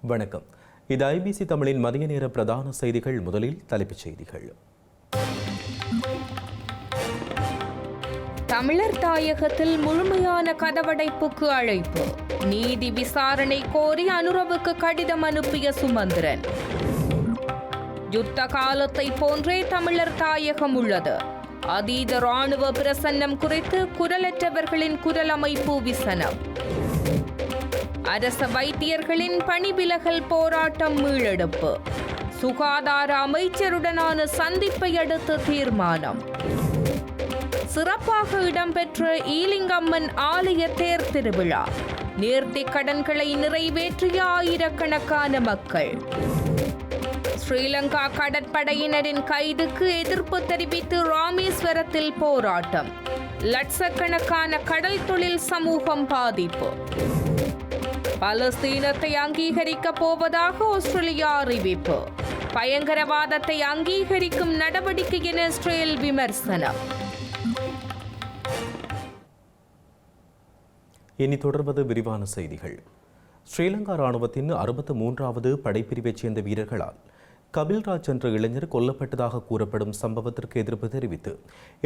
வணக்கம். இது ஐபிசி தமிழின் மதிய நேர பிரதான செய்திகள் முதலில் தலைப்புச் செய்திகள். தமிழர் தாயகத்தில் முழுமையான கதவடைப்புக்கு அழைப்பு. நீதி விசாரணை கோரி அனுரவுக்கு கடிதம் அனுப்பிய சுமந்திரன். யுத்த காலத்தை போன்றே தமிழர் தாயகம் உள்ளது. அதீத ராணுவ பிரசன்னம் குறித்து குரலற்றவர்களின் குரல் அமைப்பு விசனம். அரச வைத்தியர்களின் பணிவிலகல் போராட்டம் மீளெடுப்பு. சுகாதார அமைச்சருடனான சந்திப்பை அடுத்து தீர்மானம். சிறப்பாக இடம்பெற்ற ஈலிங்கம்மன் ஆலய தேர் திருவிழா. நேர்த்தி கடன்களை நிறைவேற்றிய ஆயிரக்கணக்கான மக்கள். ஸ்ரீலங்கா கடற்படையினரின் கைதுக்கு எதிர்ப்பு தெரிவித்து ராமேஸ்வரத்தில் போராட்டம். லட்சக்கணக்கான கடல் தொழில் சமூகம் பாதிப்பு. பலஸ்தீனத்தை அங்கீகரிக்கப் போவதாக ஆஸ்திரேலியா அறிவிப்பு. பயங்கரவாதத்தை அங்கீகரிக்கும் நடவடிக்கை என இஸ்ரேல் விமர்சனம். இனி தொடர்வது விரிவான செய்திகள். ஸ்ரீலங்கா ராணுவத்தின் அறுபத்து மூன்றாவது படைப்பிரிவைச் சேர்ந்த வீரர்களால் கபில்ராஜ் என்ற இளைஞர் கொல்லப்பட்டதாக கூறப்படும் சம்பவத்திற்கு எதிர்ப்பு தெரிவித்து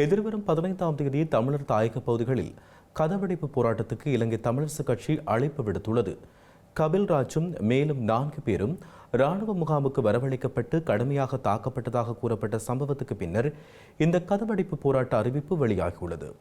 எதிர்வரும் பதினைந்தாம் தேதி தமிழர் தாயக பகுதிகளில் கதவடைப்பு போராட்டத்துக்கு இலங்கை தமிழரசு கட்சி அழைப்பு விடுத்துள்ளது. கபில்ராஜும் மேலும் நான்கு பேரும் ராணுவ முகாமுக்கு வரவழைக்கப்பட்டு கடுமையாக தாக்கப்பட்டதாக கூறப்பட்ட சம்பவத்துக்கு பின்னர் இந்த கதவடைப்பு போராட்ட அறிவிப்பு வெளியாகியுள்ளது.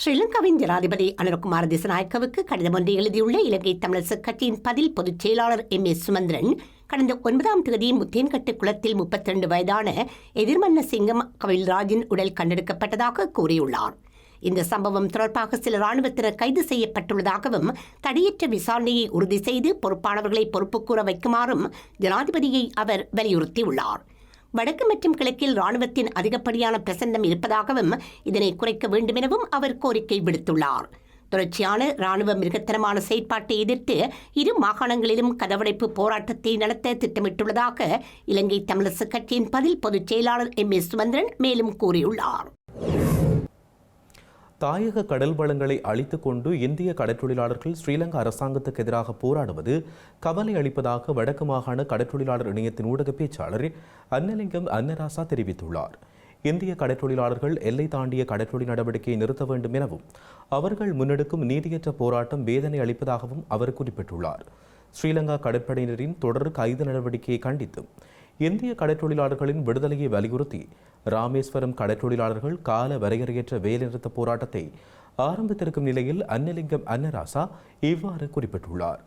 ஸ்ரீலங்காவின் ஜனாதிபதி அனுரகுமார திசநாயக்கவுக்கு கடிதம் ஒன்றை எழுதியுள்ள இலங்கை தமிழரசு கட்சியின் பதில் பொதுச் செயலாளர் எம் ஏ சுமந்திரன் கடந்த ஒன்பதாம் தேதி முத்தேன்கட்டு குளத்தில் முப்பத்தி ரெண்டு வயதான எதிர்மன்ன சிங்கம் கவில்ராஜின் உடல் கண்டெடுக்கப்பட்டதாக கூறியுள்ளார். இந்த சம்பவம் தொடர்பாக சில ராணுவத்தினர் கைது செய்யப்பட்டுள்ளதாகவும் தடையற்ற விசாரணையை உறுதி செய்து பொறுப்பானவர்களை பொறுப்புக்கூற வைக்குமாறும் ஜனாதிபதியை அவர் வலியுறுத்தியுள்ளார். வடக்கு மற்றும் கிழக்கில் ராணுவத்தின் அதிகப்படியான பிரசன்னம் இருப்பதாகவும் இதனை குறைக்க வேண்டுமெனவும் அவர் கோரிக்கை விடுத்துள்ளார். தொடர்ச்சியான ராணுவ மிருகத்தனமான செயற்பாட்டை எதிர்த்து இரு மாகாணங்களிலும் கதவடைப்பு போராட்டத்தை நடத்த திட்டமிட்டுள்ளதாக இலங்கை தமிழரசு கட்சியின் பதில் பொதுச் செயலாளர் எம். எஸ். சுமந்திரன் மேலும் கூறியுள்ளார். தாயக கடல் வளங்களை அழித்துக் கொண்டு இந்திய கடற்றொழிலாளர்கள் ஸ்ரீலங்கா அரசாங்கத்துக்கு எதிராக போராடுவது கவலை அளிப்பதாக வடக்கு மாகாண கடற்றொழிலாளர் இணையத்தின் ஊடக பேச்சாளர் அன்னலிங்கம் அன்னராசா தெரிவித்துள்ளார். இந்திய கடற்றொழிலாளர்கள் எல்லை தாண்டிய கடற்றொழில் நடவடிக்கையை நிறுத்த வேண்டும் எனவும் அவர்கள் முன்னெடுக்கும் நீதியற்ற போராட்டம் வேதனை அளிப்பதாகவும் அவர் குறிப்பிட்டுள்ளார். ஸ்ரீலங்கா கடற்படையினரின் தொடர் கைது நடவடிக்கையை கண்டித்தும் இந்திய கடற்றொழிலாளர்களின் விடுதலையை வலியுறுத்தி ராமேஸ்வரம் கடற்றொழிலாளர்கள் கால வரையறையற்ற வேலைநிறுத்த போராட்டத்தை ஆரம்பித்திருக்கும் நிலையில் அன்னலிங்கம் அன்னராசா இவ்வாறு குறிப்பிட்டுள்ளார்.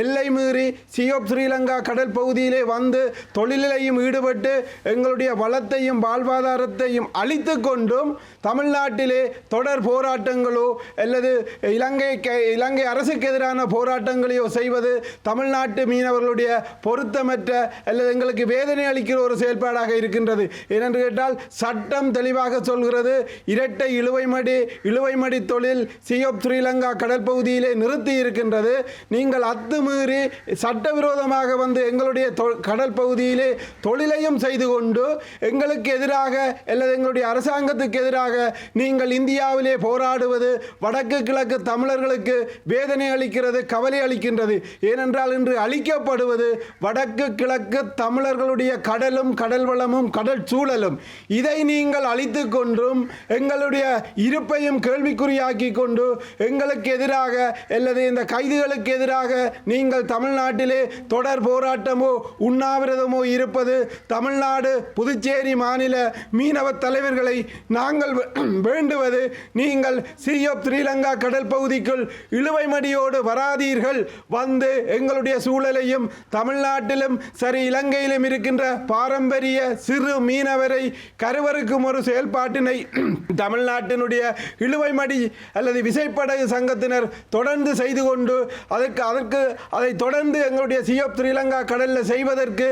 எல்லை மீறி சியோப் ஸ்ரீலங்கா கடல் பகுதியிலே வந்து தொழிலையும் ஈடுபட்டு எங்களுடைய வளத்தையும் வாழ்வாதாரத்தையும் அழித்து கொண்டும் தமிழ்நாட்டிலே தொடர் போராட்டங்களோ அல்லது இலங்கை இலங்கை அரசுக்கு எதிரான போராட்டங்களையோ செய்வது தமிழ்நாட்டு மீனவர்களுடைய பொருத்தமற்ற அல்லது எங்களுக்கு வேதனை அளிக்கிற ஒரு செயல்பாடாக இருக்கின்றது. ஏனென்று கேட்டால் சட்டம் தெளிவாக சொல்கிறது. இரட்டை இழுவைமடி இழுவைமடி தொழில் சியோப் ஸ்ரீலங்கா கடல் பகுதியிலே நிறுத்தி இருக்கின்றது. நீங்கள் அத் அத்துமீறி சட்டவிரோதமாக வந்து எங்களுடைய கடல் பகுதியிலே தொழிலையும் செய்து கொண்டு எங்களுக்கு எதிராக அல்லது எங்களுடைய அரசாங்கத்துக்கு எதிராக நீங்கள் இந்தியாவிலே போராடுவது வடக்கு கிழக்கு தமிழர்களுக்கு வேதனை அளிக்கிறது கவலை அளிக்கின்றது. ஏனென்றால் இன்று அளிக்கப்படுவது வடக்கு கிழக்கு தமிழர்களுடைய கடலும் கடல் வளமும் கடல் சூழலும். இதை நீங்கள் அழித்து கொண்டும் எங்களுடைய இருப்பையும் கேள்விக்குறியாக்கி கொண்டு எங்களுக்கு எதிராக அல்லது இந்த கைதுகளுக்கு எதிராக நீங்கள் தமிழ்நாட்டிலே தொடர் போராட்டமோ உண்ணாவிரதமோ இருப்பது தமிழ்நாடு புதுச்சேரி மாநில மீனவ தலைவர்களை நாங்கள் வேண்டுவது நீங்கள் சியோப் ஸ்ரீலங்கா கடல் பகுதிக்குள் இழுவைமடியோடு வராதீர்கள். வந்து எங்களுடைய சூழலையும் தமிழ்நாட்டிலும் சரி இலங்கையிலும் இருக்கின்ற பாரம்பரிய சிறு மீனவரை கருவறுக்கும் ஒரு செயல்பாட்டினை தமிழ்நாட்டினுடைய இழுவைமடி அல்லது விசைப்படகு சங்கத்தினர் தொடர்ந்து செய்து கொண்டு அதற்கு அதற்கு அதை தொடர்ந்து எங்களுடைய சிஎப் ஸ்ரீலங்கா கடலில் செய்வதற்கு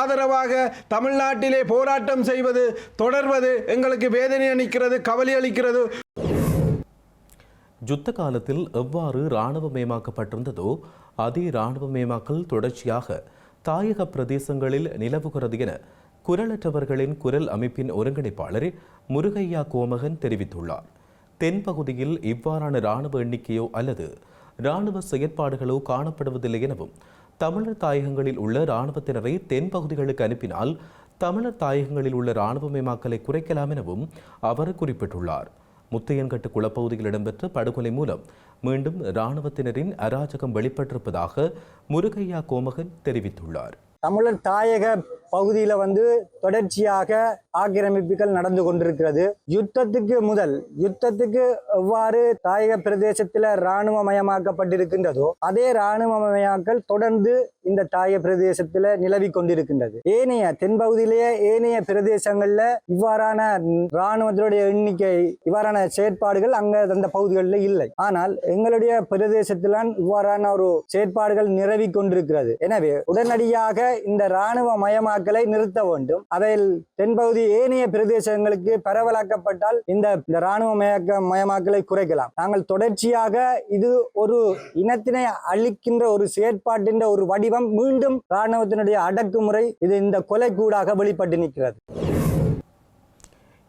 ஆதரவாக தமிழ்நாட்டிலே போராட்டம் செய்வது தொடர்வது எங்களுக்கு வேதனை அளிக்கிறது கவலை அளிக்கிறது. யுத்த காலத்தில் எவ்வாறு இராணுவமயமாக்கப்பட்டிருந்ததோ அதே இராணுவமயமாக்கல் தொடர்ச்சியாக தாயக பிரதேசங்களில் நிலவுகிறது என குரலற்றவர்களின் குரல் அமைப்பின் ஒருங்கிணைப்பாளர் முருகையா கோமகன் தெரிவித்துள்ளார். தென்பகுதியில் இவ்வாறான இராணுவ எண்ணிக்கையோ அல்லது இராணுவ செயற்பாடுகளோ காணப்படுவதில்லை எனவும் தமிழர் தாயகங்களில் உள்ள இராணுவத்தினரை தென்பகுதிகளுக்கு அனுப்பினால் தமிழர் தாயகங்களில் உள்ள இராணுவமயமாக்கலை குறைக்கலாம் எனவும் அவர் குறிப்பிட்டுள்ளார். முத்தையன்கட்டு குளப்பகுதியில் இடம்பெற்ற படுகொலை மூலம் மீண்டும் இராணுவத்தினரின் அராஜகம் வெளிப்பட்டிருப்பதாக முருகையா கோமகன் தெரிவித்துள்ளார். தமிழர் தாயக பகுதியில் வந்து தொடர்ச்சியாக ஆக்கிரமிப்புகள் நடந்து கொண்டிருக்கிறது. யுத்தத்துக்கு முதல் யுத்தத்துக்கு எவ்வாறு தாயக பிரதேசத்தில் இராணுவமயமாக்கப்பட்டிருக்கின்றதோ அதே இராணுவமயமாக்கல் தொடர்ந்து இந்த தாய பிரதேசத்துல நிலவி கொண்டிருக்கின்றது. ஏனைய தென்பகுதியிலேயே ஏனைய பிரதேசங்கள்ல இவ்வாறான இராணுவத்தினுடைய எண்ணிக்கை இவ்வாறான செயற்பாடுகள் அங்க அந்த பகுதிகளில் இல்லை. ஆனால் எங்களுடைய பிரதேசத்தில்தான் இவ்வாறான ஒரு செயற்பாடுகள் நிறவி கொண்டிருக்கிறது. எனவே உடனடியாக இந்த இராணுவ மயமாக்கலை நிறுத்த வேண்டும். அதில் தென்பகுதி ஏனைய பிரதேசங்களுக்கு பரவலாக்கப்பட்டால் இந்த இந்த இராணுவ மயக்க மயமாக்கலை குறைக்கலாம். நாங்கள் தொடர்ச்சியாக இது ஒரு இனத்தினை அழிக்கின்ற ஒரு செயற்பாட்டின் ஒரு வடிவம் மீண்டும் இராணுவத்தினுடைய அடக்குமுறை இது இந்த கொலை கூடாக வெளிப்பட்டு நிற்கிறது.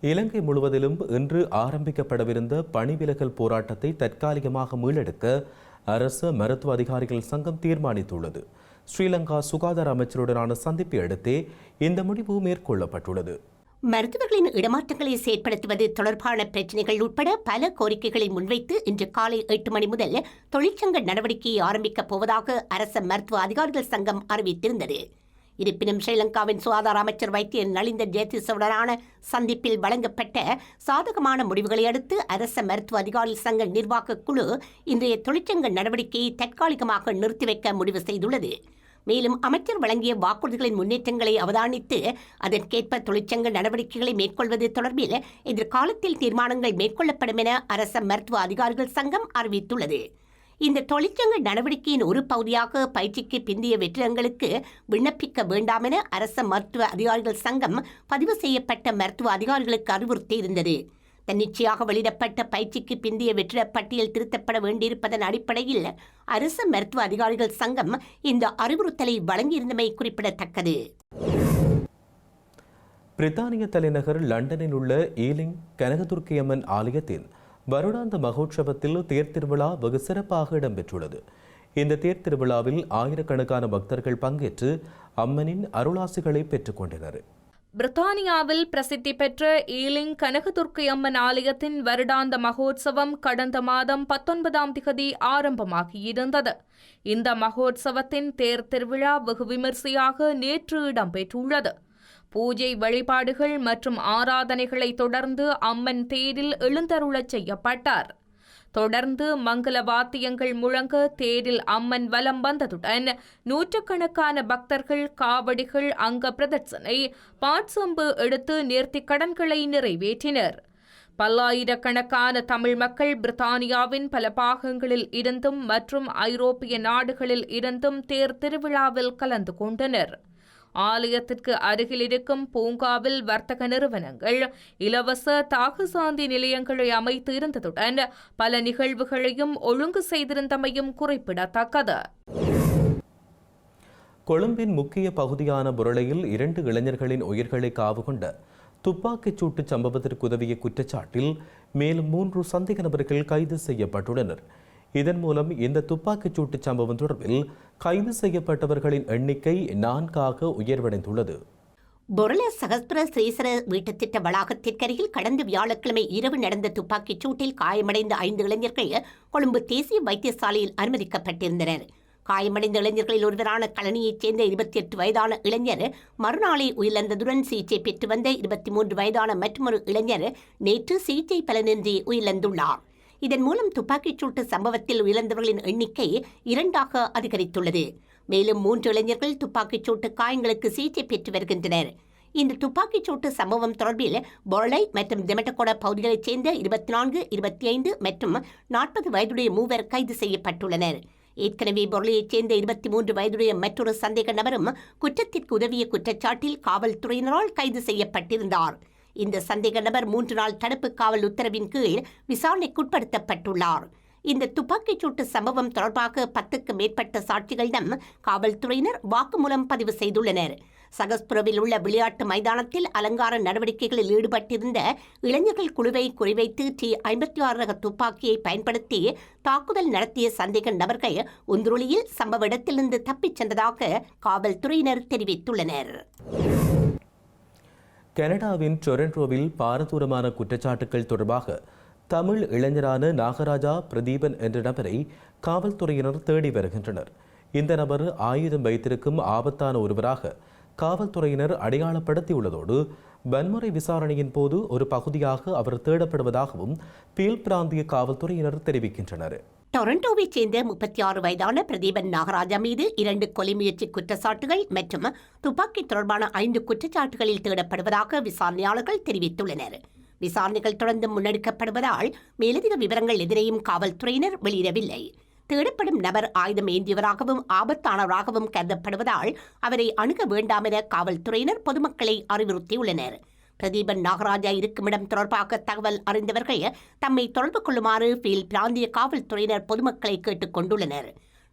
இலங்கை முழுவதிலும் இன்று ஆரம்பிக்கப்படவிருந்த பணி விலகல் போராட்டத்தை தற்காலிகமாக மீளெடுக்க அரசு மருத்துவ அதிகாரிகள் சங்கம் தீர்மானித்துள்ளது. ஸ்ரீலங்கா சுகாதார அமைச்சருடனான சந்திப்பை அடுத்தே இந்த முடிவு மேற்கொள்ளப்பட்டுள்ளது. மருத்துவர்களின் இடமாற்றங்களை செயற்படுத்துவது தொடர்பான பிரச்சினைகள் உட்பட பல கோரிக்கைகளை முன்வைத்து இன்று காலை எட்டு மணி முதல் தொழிற்சங்க நடவடிக்கையை ஆரம்பிக்கப் போவதாக அரச மருத்துவ அதிகாரிகள் சங்கம் அறிவித்திருந்தது. இருப்பினும் ஸ்ரீலங்காவின் சுகாதார அமைச்சர் வைத்தியர் நலிந்த ஜெயதிசவுடனான சந்திப்பில் வழங்கப்பட்ட சாதகமான முடிவுகளை அடுத்து அரச மருத்துவ அதிகாரி சங்க நிர்வாகக் குழு இன்றைய தொழிற்சங்க நடவடிக்கையை தற்காலிகமாக நிறுத்தி வைக்க முடிவு செய்துள்ளது. மேலும் அமைச்சர் வழங்கிய வாக்குறுதிகளின் முன்னேற்றங்களை அவதானித்து அதற்கேற்ப தொழிற்சங்க நடவடிக்கைகளை மேற்கொள்வது தொடர்பில் எதிர்காலத்தில் தீர்மானங்கள் மேற்கொள்ளப்படும் என அரச மருத்துவ அதிகாரிகள் சங்கம் அறிவித்துள்ளது. இந்த தொழிற்சங்க நடவடிக்கையின் ஒரு பகுதியாக பயிற்சிக்கு பிந்திய வெற்றிடங்களுக்கு விண்ணப்பிக்க வேண்டாம் என அரச மருத்துவ அதிகாரிகள் சங்கம் பதிவு செய்யப்பட்ட மருத்துவ அதிகாரிகளுக்கு அறிவுறுத்தியிருந்தது. தன்னிச்சையாக வெளியிடப்பட்ட பயிற்சிக்கு பிந்திய வெற்றிட பட்டியல் திருத்தப்பட வேண்டியிருப்பதன் அடிப்படையில் அரச மருத்துவ அதிகாரிகள் சங்கம் இந்த அறிவுறுத்தலை வழங்கியிருந்தமை குறிப்பிடத்தக்கது. பிரித்தானிய தலைநகர் லண்டனில் உள்ள ஈலிங் கனகதுர்க்கியம்மன் ஆலயத்தின் வருடாந்த மகோற்சவத்தில் தேர் திருவிழா வெகு சிறப்பாக இடம்பெற்றுள்ளது. இந்த தேர் திருவிழாவில் ஆயிரக்கணக்கான பக்தர்கள் பங்கேற்று அம்மனின் அருளாசிகளை பெற்றுக்கொண்டனர். பிரித்தானியாவில் பிரசித்தி பெற்ற ஈலிங் கனகதுர்க்கை அம்மன் ஆலயத்தின் வருடாந்த மகோத்சவம் கடந்த மாதம் பத்தொன்பதாம் திகதி ஆரம்பமாகியிருந்தது இந்த மகோத்சவத்தின் தேர் திருவிழா வெகு விமரிசையாக நேற்று இடம்பெற்றுள்ளது. பூஜை வழிபாடுகள் மற்றும் ஆராதனைகளை தொடர்ந்து அம்மன் தேரில் எழுந்தருளச் செய்யப்பட்டார். தொடர்ந்து மங்கள வாத்தியங்கள் முழங்க தேரில் அம்மன் வலம் வந்ததுடன் நூற்றுக்கணக்கான பக்தர்கள் காவடிகள் அங்க பிரதட்சனை பாட்சொம்பு எடுத்து நேர்த்தி கடன்களை நிறைவேற்றினர். பல்லாயிரக்கணக்கான தமிழ் மக்கள் பிரித்தானியாவின் பல பாகங்களில் இருந்தும் மற்றும் ஐரோப்பிய நாடுகளில் இருந்தும் தேர் திருவிழாவில் கலந்து கொண்டனர். ஆலயத்திற்கு அருகில் இருக்கும் பூங்காவில் வர்த்தக நிறுவனங்கள் இலவச தாகுசாந்தி நிலையங்களை அமைத்து இருந்ததுடன் பல நிகழ்வுகளையும் ஒழுங்கு செய்திருந்தமையும் குறிப்பிடத்தக்கது. கொழும்பின் முக்கிய பகுதியான புரளையில் இரண்டு இளைஞர்களின் உயிர்களை காவு கொண்ட துப்பாக்கிச் சூட்டு சம்பவத்திற்கு உதவிய குற்றச்சாட்டில் மேலும் மூன்று சந்தேக நபர்கள் கைது செய்யப்பட்டுள்ளனர். இதன் மூலம் இந்த துப்பாக்கிச் சூட்டுச் சம்பவம் தொடர்பில் கைது செய்யப்பட்டவர்களின் எண்ணிக்கை நான்காக உயர்வடைந்துள்ளது. பொருள சகஸ்பர ஸ்ரீசர வீட்டு திட்ட வளாகத்திற்கருகில் கடந்த வியாழக்கிழமை இரவு நடந்த துப்பாக்கிச் சூட்டில் காயமடைந்த ஐந்து இளைஞர்கள் கொழும்பு தேசிய வைத்தியசாலையில் அனுமதிக்கப்பட்டிருந்தனர். காயமடைந்த இளைஞர்களில் ஒருவரான கழனியைச் சேர்ந்த இருபத்தி எட்டு வயதான இளைஞர் மறுநாளே உயிரிழந்ததுடன் சிகிச்சை பெற்று வந்த இருபத்தி மூன்று வயதான மற்றொரு இளைஞர் நேற்று சிகிச்சை பலனின்றி உயிரிழந்துள்ளார். இதன் மூலம் துப்பாக்கிச் சூட்டு சம்பவத்தில் உயிரிழந்தவர்களின் எண்ணிக்கை இரண்டாக அதிகரித்துள்ளது. மேலும் மூன்று இளைஞர்கள் துப்பாக்கிச் சூட்டு காயங்களுக்கு சிகிச்சை பெற்று வருகின்றனர். இந்த துப்பாக்கிச் சூட்டு சம்பவம் தொடர்பில் பொருளை மற்றும் திமட்டக்கோட பகுதிகளைச் சேர்ந்த இருபத்தி நான்கு இருபத்தி ஐந்து மற்றும் நாற்பது வயதுடைய மூவர் கைது செய்யப்பட்டுள்ளனர். ஏற்கனவே பொருளையைச் சேர்ந்த இருபத்தி மூன்று வயதுடைய மற்றொரு சந்தேக நபரும் குற்றத்திற்கு உதவிய குற்றச்சாட்டில் காவல்துறையினரால் கைது செய்யப்பட்டிருந்தார். இந்த சந்தேக நபர் மூன்று நாள் தடுப்பு காவல் உத்தரவின் கீழ் விசாரணைக்குட்படுத்தப்பட்டுள்ளார். இந்த துப்பாக்கிச் சூட்டு சம்பவம் தொடர்பாக பத்துக்கு மேற்பட்ட சாட்சிகளிடம் காவல்துறையினர் வாக்குமூலம் பதிவு செய்துள்ளனர். சகஸ்புரவில் உள்ள விளையாட்டு மைதானத்தில் அலங்கார நடவடிக்கைகளில் ஈடுபட்டிருந்த இளைஞர்கள் குழுவை குறிவைத்து டி ஐம்பத்தி ஆறு ரக துப்பாக்கியை பயன்படுத்தி தாக்குதல் நடத்திய சந்தேக நபர்கள் உந்துருளியில் சம்பவ இடத்திலிருந்து தப்பிச் சென்றதாக காவல்துறையினர் தெரிவித்துள்ளனர். கனடாவின் டொரண்டோவில் பாரதூரமான குற்றச்சாட்டுகள் தொடர்பாக தமிழ் இளைஞரான நாகராஜா பிரதீபன் என்ற நபரை காவல்துறையினர் தேடி வருகின்றனர். இந்த நபர் ஆயுதம் வைத்திருக்கும் ஆபத்தான ஒருவராக காவல்துறையினர் அடையாளப்படுத்தியுள்ளதோடு வன்முறை விசாரணையின் போது ஒரு பகுதியாக அவர் தேடப்படுவதாகவும் பீல் பிராந்திய காவல்துறையினர் தெரிவிக்கின்றனர். டொரண்டோவைச் சேர்ந்த முப்பத்தி ஆறு வயதான பிரதீபன் நாகராஜா மீது இரண்டு கொலை முயற்சி குற்றச்சாட்டுகள் மற்றும் துப்பாக்கி தொடர்பான ஐந்து குற்றச்சாட்டுகளில் தேடப்படுவதாக விசாரணையாளர்கள் தெரிவித்துள்ளனர். விசாரணைகள் தொடர்ந்து முன்னெடுக்கப்படுவதால் மேலதிக விவரங்கள் எதிரையும் காவல்துறையினர் வெளியிடவில்லை. தேடப்படும் நபர் ஆயுதம் ஏந்தியவராகவும் ஆபத்தானவராகவும் கருதப்படுவதால் அவரை அணுக வேண்டாம் என காவல்துறையினர் பொதுமக்களை அறிவுறுத்தியுள்ளனர். பிரதீபன் நாகராஜா இருக்குமிடம் தொடர்பாக தகவல் அறிந்தவர்கள் தம்மை தொடர்பு கொள்ளுமாறு பீல் பிராந்திய காவல்துறையினர் பொதுமக்களை கேட்டுக் கொண்டுள்ளனர்.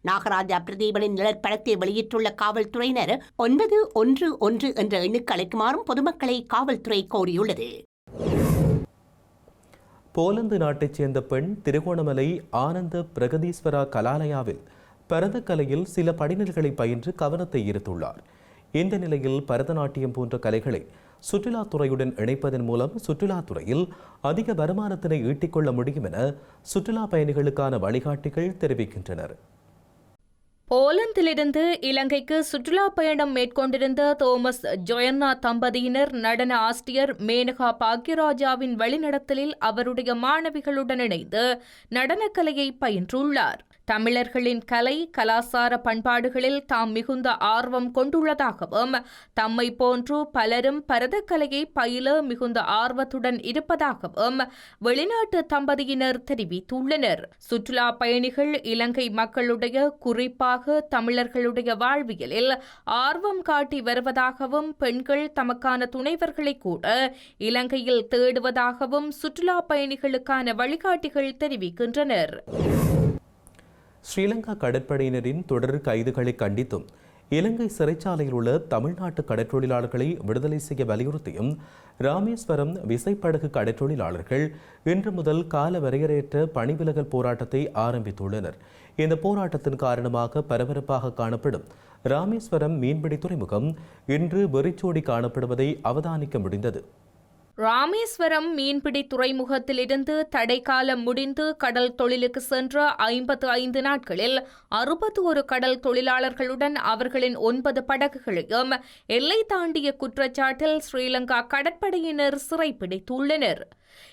நாகராஜா பிரதீபனின் நிழற்படத்தை வெளியிட்டுள்ள காவல்துறையினர் ஒன்பது ஒன்று ஒன்று என்ற எண்ணுக்கு அழைக்குமாறும் பொதுமக்களை காவல்துறை கோரியுள்ளது. போலந்து நாட்டைச் சேர்ந்த பெண் திருகோணமலை ஆனந்த பிரகதீஸ்வரா கலாலயாவில் பரதக்கலையில் சில படிநிலைகளை பயின்று கவனத்தை ஈர்த்துள்ளார். இந்த நிலையில் பரதநாட்டியம் போன்ற கலைகளை சுற்றுலாத்துறையுடன் இணைப்பதன் மூலம் சுற்றுலாத்துறையில் அதிக வருமானத்தினை ஈட்டிக்கொள்ள முடியும் என சுற்றுலா பயணிகளுக்கான வழிகாட்டிகள் தெரிவிக்கின்றனர். போலந்திலிருந்து இலங்கைக்கு சுற்றுலா பயணம் மேற்கொண்டிருந்த தோமஸ் ஜொயன்னா தம்பதியினர் நடன ஆசிரியர் மேனகா பாக்யராஜாவின் வழிநடத்தலில் அவருடைய மாணவிகளுடன் இணைந்து நடனக்கலையை பயின்றுள்ளார். தமிழர்களின் கலை கலாசார பண்பாடுகளில் தாம் மிகுந்த ஆர்வம் கொண்டுள்ளதாகவும் தம்மை போன்று பலரும் பரதக்கலையை பயில மிகுந்த ஆர்வத்துடன் இருப்பதாகவும் வெளிநாட்டு தம்பதியினர் தெரிவித்துள்ளனர். சுற்றுலா பயணிகள் இலங்கை மக்களுடைய குறிப்பாக தமிழர்களுடைய வாழ்வியலில் ஆர்வம் காட்டி வருவதாகவும் பெண்கள் தமக்கான துணைவர்களை கூட இலங்கையில் தேடுவதாகவும் சுற்றுலா பயணிகளுக்கான வழிகாட்டிகள் தெரிவிக்கின்றனர். ஸ்ரீலங்கா கடற்படையினரின் தொடர் கைதுகளை கண்டித்தும் இலங்கை சிறைச்சாலையில் உள்ள தமிழ்நாட்டு கடற்றொழிலாளர்களை விடுதலை செய்ய வலியுறுத்தியும் ராமேஸ்வரம் விசைப்படகு கடற்றொழிலாளர்கள் இன்று முதல் கால வரையறையற்ற பணிவிலகல் போராட்டத்தை ஆரம்பித்துள்ளனர். இந்த போராட்டத்தின் காரணமாக பரபரப்பாக காணப்படும் ராமேஸ்வரம் மீன்பிடி துறைமுகம் இன்று வெறிச்சோடி காணப்படுவதை அவதானிக்க முடிந்தது. ராமேஸ்வரம் மீன்பிடி துறைமுகத்திலிருந்து தடைக்காலம் முடிந்து கடல் தொழிலுக்கு சென்ற ஐம்பத்து ஐந்து நாட்களில் அறுபத்தி ஒரு கடல் தொழிலாளர்களுடன் அவர்களின் ஒன்பது படகுகளையும் எல்லை தாண்டிய குற்றச்சாட்டில் ஸ்ரீலங்கா கடற்படையினர் சிறைப்பிடித்துள்ளனர்.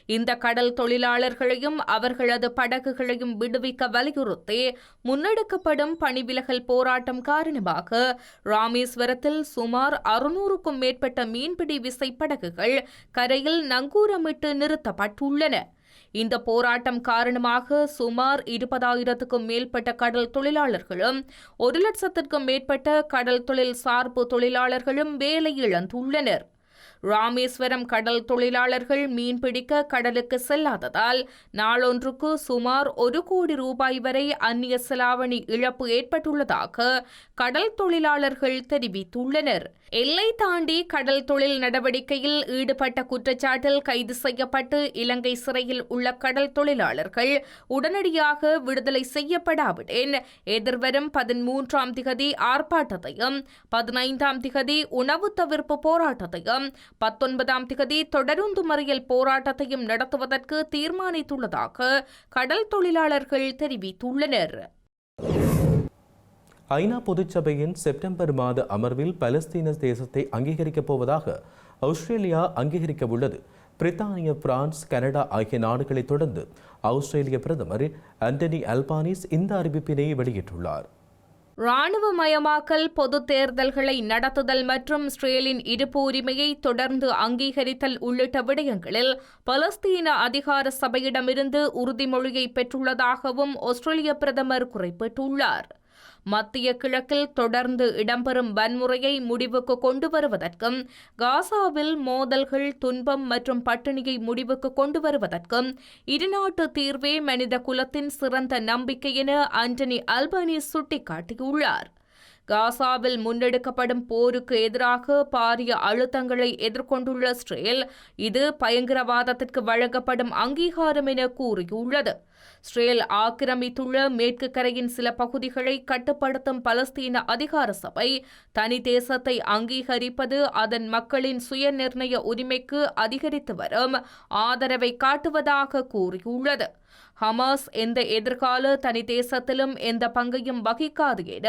இந்த கடல் தொழிலாளர்களையும் அவர்களது படகுகளையும் விடுவிக்க வலியுறுத்தி முன்னெடுக்கப்படும் பணிவிலகல் போராட்டம் காரணமாக ராமேஸ்வரத்தில் சுமார் அறுநூறுக்கும் மேற்பட்ட மீன்பிடி விசை படகுகள் கரையில் நங்கூரமிட்டு நிறுத்தப்பட்டுள்ளன. இந்த போராட்டம் காரணமாக சுமார் இருபதாயிரத்துக்கும் மேற்பட்ட கடல் தொழிலாளர்களும் ஒரு லட்சத்திற்கும் மேற்பட்ட கடல் தொழில் சார்பு தொழிலாளர்களும் வேலை இழந்துள்ளனர் ராமேஸ்வரம் கடல் தொழிலாளர்கள் மீன்பிடிக்க கடலுக்கு செல்லாததால் நாளொன்றுக்கு சுமார் ஒரு கோடி ரூபாய் வரை அந்நிய செலாவணி இழப்பு ஏற்பட்டுள்ளதாக கடல் தொழிலாளர்கள் தெரிவித்துள்ளனர். எல்லை தாண்டி கடல் தொழில் நடவடிக்கையில் ஈடுபட்ட குற்றச்சாட்டில் கைது செய்யப்பட்டு இலங்கை சிறையில் உள்ள கடல் தொழிலாளர்கள் உடனடியாக விடுதலை செய்யப்படாவிடேன். எதிர்வரும் பதிமூன்றாம் திகதி ஆர்ப்பாட்டத்தையும் பதினைந்தாம் திகதி உணவு தவிர்ப்பு போராட்டத்தையும் பத்தொன்பதாம் திகதி தொடருந்து மறியல் போராட்டத்தையும் நடத்துவதற்கு தீர்மானித்துள்ளதாக கடல் தொழிலாளர்கள் தெரிவித்துள்ளனர். ஐநா பொதுச்சபையின் செப்டம்பர் மாத அமர்வில் பலஸ்தீன தேசத்தை அங்கீகரிக்கப் போவதாக ஆஸ்திரேலியா அங்கீகரிக்க உள்ளது. பிரித்தானிய பிரான்ஸ் கனடா ஆகிய நாடுகளைத் தொடர்ந்து ஆஸ்திரேலிய பிரதமர் அந்தனி அல்பானிஸ் இந்த அறிவிப்பினை வெளியிட்டுள்ளார். இராணுவமயமாக்கல் பொது தேர்தல்களை நடத்துதல் மற்றும் இஸ்ரேலின் இருப்பு உரிமையை தொடர்ந்து அங்கீகரித்தல் உள்ளிட்ட விடயங்களில் பலஸ்தீன அதிகார சபையிடமிருந்து உறுதிமொழியை பெற்றுள்ளதாகவும் ஆஸ்திரேலிய பிரதமர் குறிப்பிட்டுள்ளார். மத்திய கிழக்கில் தொடர்ந்து இடம்பெறும் வன்முறையை முடிவுக்கு கொண்டு வருவதற்கும் காசாவில் மோதல்கள் துன்பம் மற்றும் பட்டினியை முடிவுக்கு கொண்டு வருவதற்கும் இருநாட்டு தீர்வே மனித குலத்தின் சிறந்த நம்பிக்கை என ஆண்டனி அல்பனி சுட்டிக்காட்டியுள்ளார். காசாவில் முன்னெடுக்கப்படும் போருக்கு எதிராக பாரிய அழுத்தங்களை எதிர்கொண்டுள்ள இஸ்ரேல் இது பயங்கரவாதத்திற்கு வழங்கப்படும் அங்கீகாரம் என கூறியுள்ளது. இஸ்ரேல் ஆக்கிரமித்துள்ள மேற்கு கரையின் சில பகுதிகளை கட்டுப்படுத்தும் பலஸ்தீன அதிகார சபை தனி தேசத்தை அங்கீகரிப்பது அதன் மக்களின் சுய நிர்ணய உரிமைக்கு அதிகரித்து வரும் ஆதரவை காட்டுவதாக கூறியுள்ளது. ஹமாஸ் எந்த எதிர்கால தனி தேசத்திலும் எந்த பங்கையும் வகிக்காது என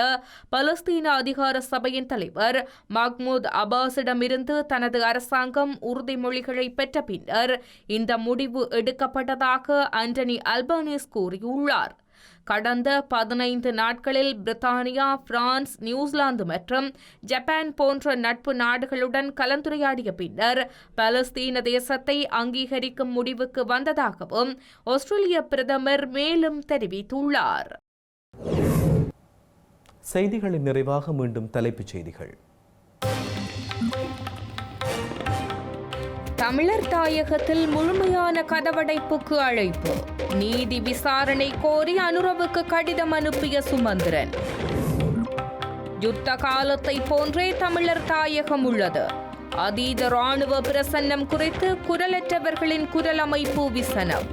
பலஸ்தீன அதிகார சபையின் தலைவர் மஹ்மூத் அபாஸிடமிருந்து தனது அரசாங்கம் உறுதிமொழிகளை பெற்ற பின்னர் இந்த முடிவு எடுக்கப்பட்டதாக ஆண்டனி அல்பானிஸ் கூறியுள்ளார். கடந்த பதினைந்து நாட்களில் பிரித்தானியா பிரான்ஸ் நியூசிலாந்து மற்றும் ஜப்பான் போன்ற நட்பு நாடுகளுடன் கலந்துரையாடிய பின்னர் பலஸ்தீன தேசத்தை அங்கீகரிக்கும் முடிவுக்கு வந்ததாகவும் ஆஸ்திரேலிய பிரதமர் மேலும் தெரிவித்துள்ளார். செய்திகளின் நிறைவாக மீண்டும் தலைப்புச் செய்திகள். தமிழர் தாயகத்தில் முழுமையான கதவடைப்புக்கு அழைப்பு. நீதி விசாரணை கோரி அனுரவுக்கு கடிதம் அனுப்பிய சுமந்திரன். யுத்த காலத்தை போன்றே தமிழர் தாயகம் உள்ளது. அதீத ராணுவ பிரசன்னம் குறித்து குரலற்றவர்களின் குரல் அமைப்பு விசனம்.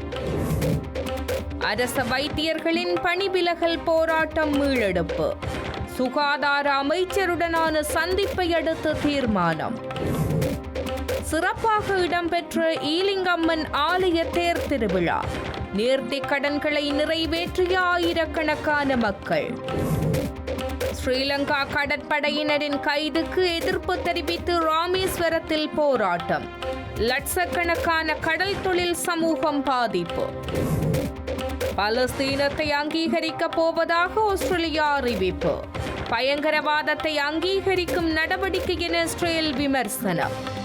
அரச வைத்தியர்களின் பணிவிலகல் போராட்டம் மீளெடுப்பு. சுகாதார அமைச்சருடனான சந்திப்பை அடுத்து தீர்மானம். சிறப்பாக இடம்பெற்ற ஈலிங்கம்மன் ஆலய தேர் திருவிழா. நேர்த்திக் கடன்களை நிறைவேற்றிய ஆயிரக்கணக்கான மக்கள். ஸ்ரீலங்கா கடற்படையினரின் கைதுக்கு எதிர்ப்பு தெரிவித்து ராமேஸ்வரத்தில் போராட்டம். லட்சக்கணக்கான கடல் தொழில் சமூகம் பாதிப்பு. பலஸ்தீனத்தை அங்கீகரிக்கப் போவதாக ஆஸ்திரேலியா அறிவிப்பு. பயங்கரவாதத்தை அங்கீகரிக்கும் நடவடிக்கை என இஸ்ரேல் விமர்சனம்.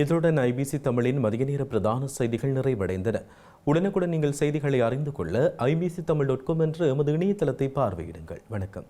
இதனுடன் ஐபிசி தமிழின் மதிய நேர பிரதான செய்திகள் நிறைவடைந்தன. உடனுக்குடன் நீங்கள் செய்திகளை அறிந்து கொள்ள ஐபிசி தமிழ் டாட் காம் என்ற எமது இணையதளத்தை பார்வையிடுங்கள். வணக்கம்.